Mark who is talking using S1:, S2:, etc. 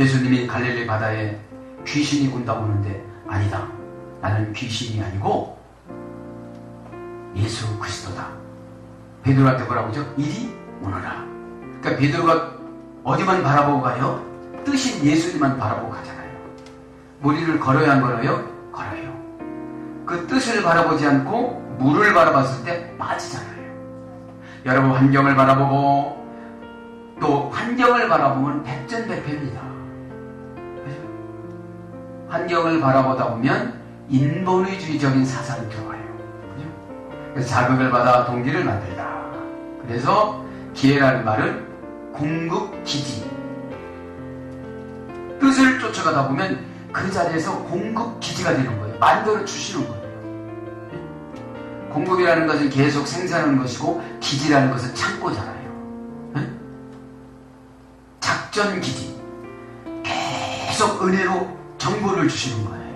S1: 예수님이 갈릴리 바다에 귀신이 군다고 하는데 아니다. 나는 귀신이 아니고 예수 그리스도다. 베드로한테 뭐라고 하죠? 이리 오너라. 그러니까 베드로가 어디만 바라보고 가요? 뜻인 예수님만 바라보고 가잖아요. 무리를 걸어야 안 걸어요? 걸어요. 그 뜻을 바라보지 않고 물을 바라봤을 때 빠지잖아요. 여러분 환경을 바라보고 또 환경을 바라보면. 그죠? 환경을 바라보다 보면 인본주의적인 사상이 들어와요. 그래서 자극을 받아 동기를 만들다. 그래서 기회라는 말은 공급기지. 뜻을 쫓아가다 보면 그 자리에서 공급기지가 되는 거예요. 만들어 주시는 거예요. 공급이라는 것은 계속 생산하는 것이고 기지라는 것은 창고잖아요. 응? 작전 기지. 계속 은혜로 정보를 주시는 거예요.